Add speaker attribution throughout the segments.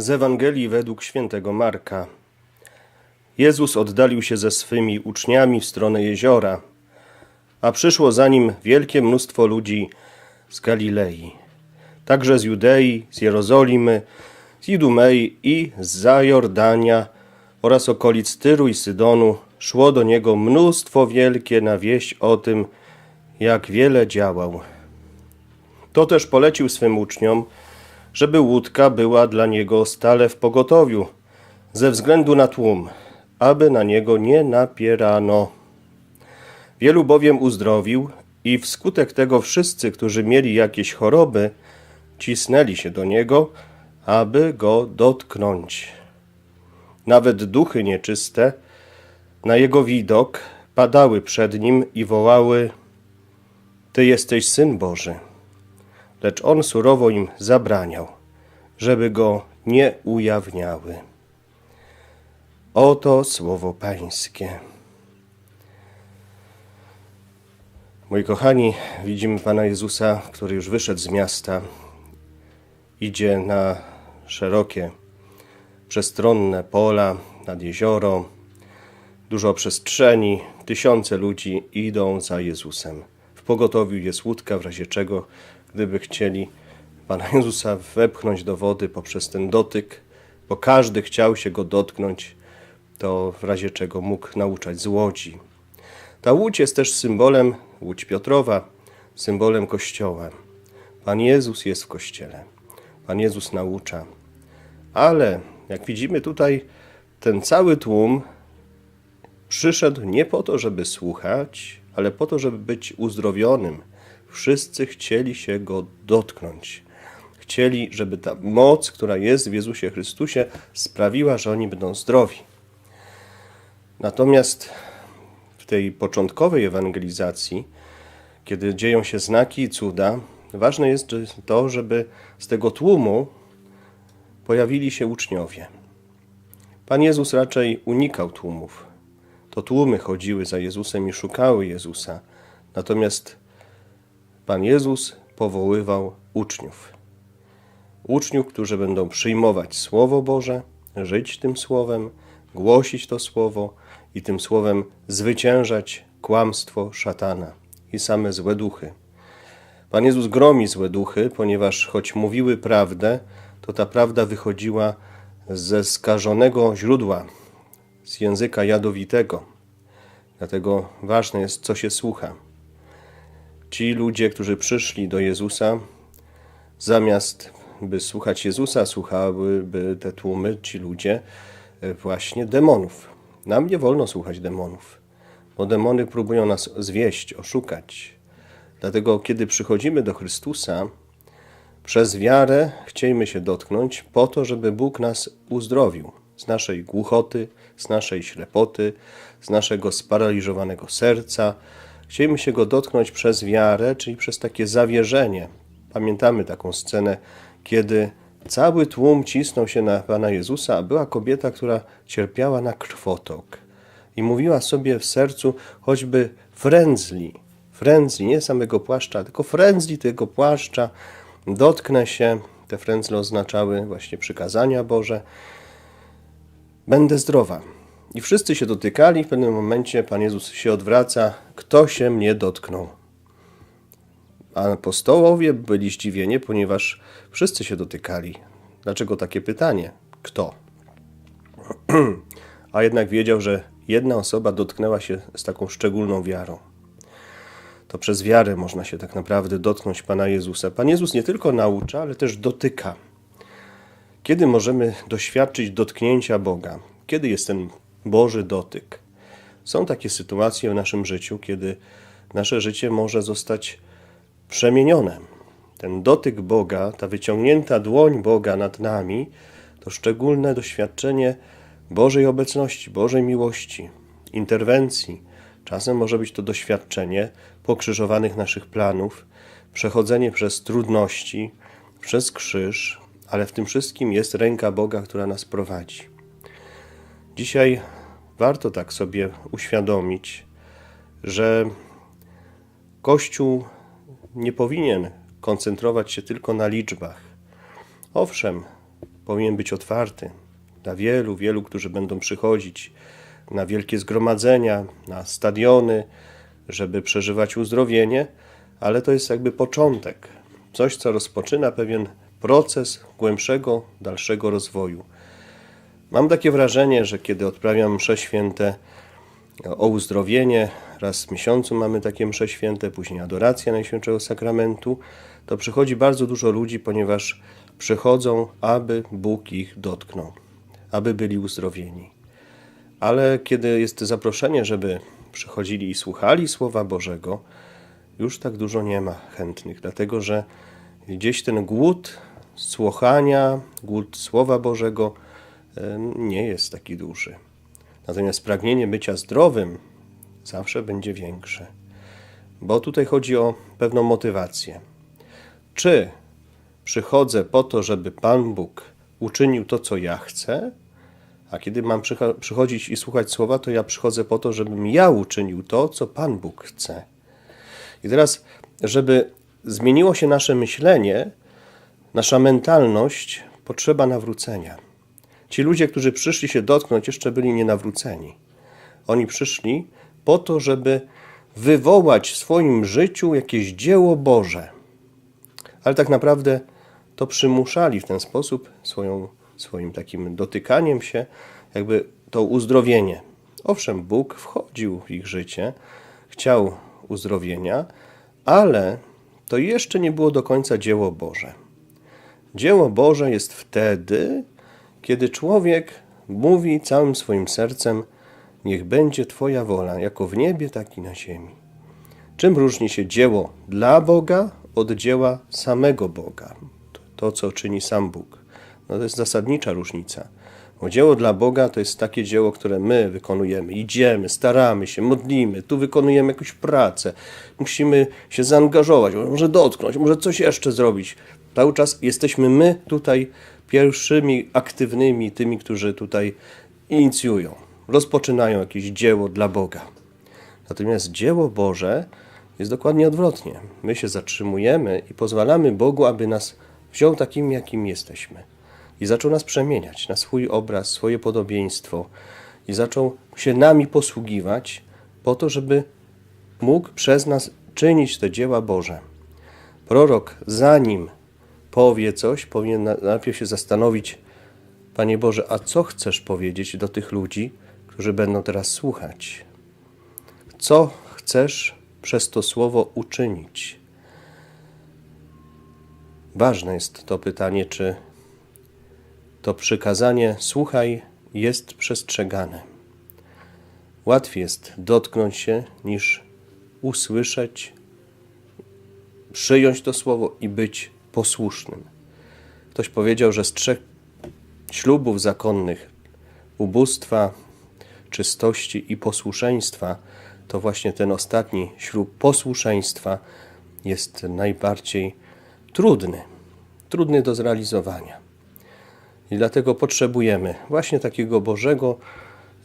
Speaker 1: Z Ewangelii według świętego Marka. Jezus oddalił się ze swymi uczniami w stronę jeziora, a przyszło za nim wielkie mnóstwo ludzi z Galilei, także z Judei, z Jerozolimy, z Idumei i z Zajordania oraz okolic Tyru i Sydonu szło do niego mnóstwo wielkie na wieść o tym, jak wiele działał. To też polecił swym uczniom, żeby łódka była dla niego stale w pogotowiu, ze względu na tłum, aby na niego nie napierano. Wielu bowiem uzdrowił i wskutek tego wszyscy, którzy mieli jakieś choroby, cisnęli się do niego, aby go dotknąć. Nawet duchy nieczyste na jego widok padały przed nim i wołały: Ty jesteś syn Boży. Lecz on surowo im zabraniał, żeby go nie ujawniały. Oto słowo Pańskie. Moi kochani, widzimy Pana Jezusa, który już wyszedł z miasta, idzie na szerokie, przestronne pola, nad jezioro, dużo przestrzeni, tysiące ludzi idą za Jezusem. W pogotowiu jest łódka, w razie czego, gdyby chcieli Pana Jezusa wepchnąć do wody poprzez ten dotyk, bo każdy chciał się go dotknąć, to w razie czego mógł nauczać z łodzi. Ta łódź jest też symbolem, łódź Piotrowa, symbolem Kościoła. Pan Jezus jest w Kościele. Pan Jezus naucza. Ale jak widzimy tutaj, ten cały tłum przyszedł nie po to, żeby słuchać, ale po to, żeby być uzdrowionym. Wszyscy chcieli się go dotknąć. Chcieli, żeby ta moc, która jest w Jezusie Chrystusie, sprawiła, że oni będą zdrowi. Natomiast w tej początkowej ewangelizacji, kiedy dzieją się znaki i cuda, ważne jest to, żeby z tego tłumu pojawili się uczniowie. Pan Jezus raczej unikał tłumów. To tłumy chodziły za Jezusem i szukały Jezusa. Natomiast Pan Jezus powoływał uczniów. Uczniów, którzy będą przyjmować Słowo Boże, żyć tym Słowem, głosić to Słowo i tym Słowem zwyciężać kłamstwo szatana i same złe duchy. Pan Jezus gromi złe duchy, ponieważ choć mówiły prawdę, to ta prawda wychodziła ze skażonego źródła, z języka jadowitego. Dlatego ważne jest, co się słucha. Ci ludzie, którzy przyszli do Jezusa, zamiast by słuchać Jezusa, słuchałyby te tłumy, ci ludzie, e, właśnie demonów. Nam nie wolno słuchać demonów, bo demony próbują nas zwieść, oszukać. Dlatego, kiedy przychodzimy do Chrystusa, przez wiarę chciejmy się dotknąć, po to, żeby Bóg nas uzdrowił z naszej głuchoty, z naszej ślepoty, z naszego sparaliżowanego serca. Chciejmy się go dotknąć przez wiarę, czyli przez takie zawierzenie. Pamiętamy taką scenę, kiedy cały tłum cisnął się na Pana Jezusa, a była kobieta, która cierpiała na krwotok i mówiła sobie w sercu, choćby frędzli, frędzli, nie samego płaszcza, tylko frędzli tego płaszcza, dotknę się, te frędzle oznaczały właśnie przykazania Boże, będę zdrowa. I wszyscy się dotykali, w pewnym momencie Pan Jezus się odwraca, kto się mnie dotknął? A apostołowie byli zdziwieni, ponieważ wszyscy się dotykali. Dlaczego takie pytanie? Kto? A jednak wiedział, że jedna osoba dotknęła się z taką szczególną wiarą. To przez wiarę można się tak naprawdę dotknąć Pana Jezusa. Pan Jezus nie tylko naucza, ale też dotyka. Kiedy możemy doświadczyć dotknięcia Boga? Kiedy jest ten Boży dotyk? Są takie sytuacje w naszym życiu, kiedy nasze życie może zostać przemienione. Ten dotyk Boga, ta wyciągnięta dłoń Boga nad nami, to szczególne doświadczenie Bożej obecności, Bożej miłości, interwencji. Czasem może być to doświadczenie pokrzyżowanych naszych planów, przechodzenie przez trudności, przez krzyż, ale w tym wszystkim jest ręka Boga, która nas prowadzi. Dzisiaj warto tak sobie uświadomić, że Kościół nie powinien koncentrować się tylko na liczbach. Owszem, powinien być otwarty dla wielu, wielu, którzy będą przychodzić na wielkie zgromadzenia, na stadiony, żeby przeżywać uzdrowienie, ale to jest jakby początek, coś, co rozpoczyna pewien proces głębszego, dalszego rozwoju. Mam takie wrażenie, że kiedy odprawiam msze święte o uzdrowienie, raz w miesiącu mamy takie msze święte, później adoracja Najświętszego Sakramentu, to przychodzi bardzo dużo ludzi, ponieważ przychodzą, aby Bóg ich dotknął, aby byli uzdrowieni. Ale kiedy jest zaproszenie, żeby przychodzili i słuchali Słowa Bożego, już tak dużo nie ma chętnych, dlatego że gdzieś ten głód słuchania, głód Słowa Bożego nie jest taki duży. Natomiast pragnienie bycia zdrowym zawsze będzie większe. Bo tutaj chodzi o pewną motywację. Czy przychodzę po to, żeby Pan Bóg uczynił to, co ja chcę, a kiedy mam przychodzić i słuchać słowa, to ja przychodzę po to, żebym ja uczynił to, co Pan Bóg chce. I teraz, żeby zmieniło się nasze myślenie, nasza mentalność, potrzeba nawrócenia. Ci ludzie, którzy przyszli się dotknąć, jeszcze byli nienawróceni. Oni przyszli po to, żeby wywołać w swoim życiu jakieś dzieło Boże. Ale tak naprawdę to przymuszali w ten sposób swoją, swoim takim dotykaniem się, jakby to uzdrowienie. Owszem, Bóg wchodził w ich życie, chciał uzdrowienia, ale to jeszcze nie było do końca dzieło Boże. Dzieło Boże jest wtedy, kiedy człowiek mówi całym swoim sercem: Niech będzie Twoja wola, jako w niebie, tak i na ziemi. Czym różni się dzieło dla Boga od dzieła samego Boga? To, co czyni sam Bóg. No to jest zasadnicza różnica. Bo dzieło dla Boga to jest takie dzieło, które my wykonujemy. Idziemy, staramy się, modlimy, tu wykonujemy jakąś pracę. Musimy się zaangażować, może dotknąć, może coś jeszcze zrobić. Cały czas jesteśmy my tutaj pierwszymi aktywnymi, tymi, którzy tutaj inicjują, rozpoczynają jakieś dzieło dla Boga. Natomiast dzieło Boże jest dokładnie odwrotnie. My się zatrzymujemy i pozwalamy Bogu, aby nas wziął takim, jakim jesteśmy. I zaczął nas przemieniać na swój obraz, swoje podobieństwo. I zaczął się nami posługiwać po to, żeby mógł przez nas czynić te dzieła Boże. Prorok, zanim powie coś, powinien najpierw się zastanowić, Panie Boże, a co chcesz powiedzieć do tych ludzi, którzy będą teraz słuchać? Co chcesz przez to słowo uczynić? Ważne jest to pytanie, czy to przykazanie słuchaj jest przestrzegane. Łatwiej jest dotknąć się niż usłyszeć, przyjąć to słowo i być posłusznym. Ktoś powiedział, że z trzech ślubów zakonnych ubóstwa, czystości i posłuszeństwa to właśnie ten ostatni ślub posłuszeństwa jest najbardziej trudny, trudny do zrealizowania. I dlatego potrzebujemy właśnie takiego Bożego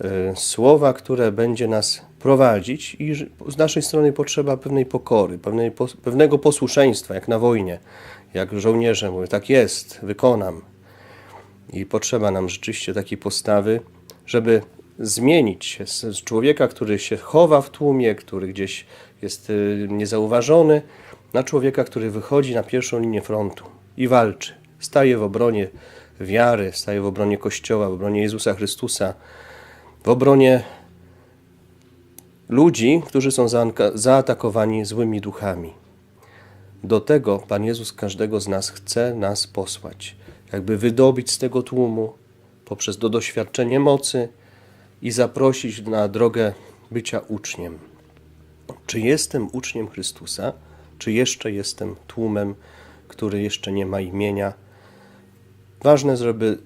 Speaker 1: e, słowa, które będzie nas prowadzić, i z naszej strony potrzeba pewnej pokory, pewnej, pewnego posłuszeństwa, jak na wojnie, jak żołnierze mówią, tak jest, wykonam. I potrzeba nam rzeczywiście takiej postawy, żeby zmienić się z człowieka, który się chowa w tłumie, który gdzieś jest y, niezauważony, na człowieka, który wychodzi na pierwszą linię frontu i walczy. Staje w obronie wiary, staje w obronie Kościoła, w obronie Jezusa Chrystusa, w obronie ludzi, którzy są zaatakowani złymi duchami. Do tego Pan Jezus każdego z nas chce nas posłać, jakby wydobyć z tego tłumu poprzez do doświadczenie mocy i zaprosić na drogę bycia uczniem. Czy jestem uczniem Chrystusa, czy jeszcze jestem tłumem, który jeszcze nie ma imienia? Ważne, żeby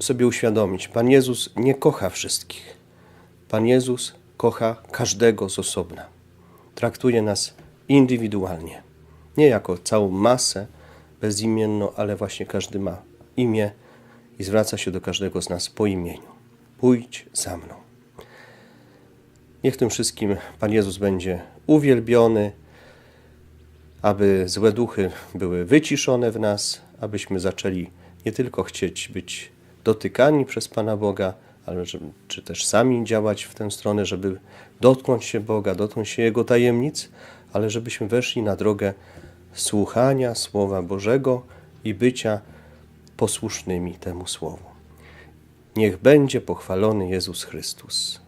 Speaker 1: sobie uświadomić, Pan Jezus nie kocha wszystkich. Pan Jezus kocha każdego z osobna. Traktuje nas indywidualnie nie jako całą masę bezimienną, ale właśnie każdy ma imię i zwraca się do każdego z nas po imieniu. Pójdź za mną. Niech tym wszystkim Pan Jezus będzie uwielbiony, aby złe duchy były wyciszone w nas, abyśmy zaczęli nie tylko chcieć być dotykani przez Pana Boga, ale czy też sami działać w tę stronę, żeby dotknąć się Boga, dotknąć się Jego tajemnic, ale żebyśmy weszli na drogę słuchania Słowa Bożego i bycia posłusznymi temu Słowu. Niech będzie pochwalony Jezus Chrystus.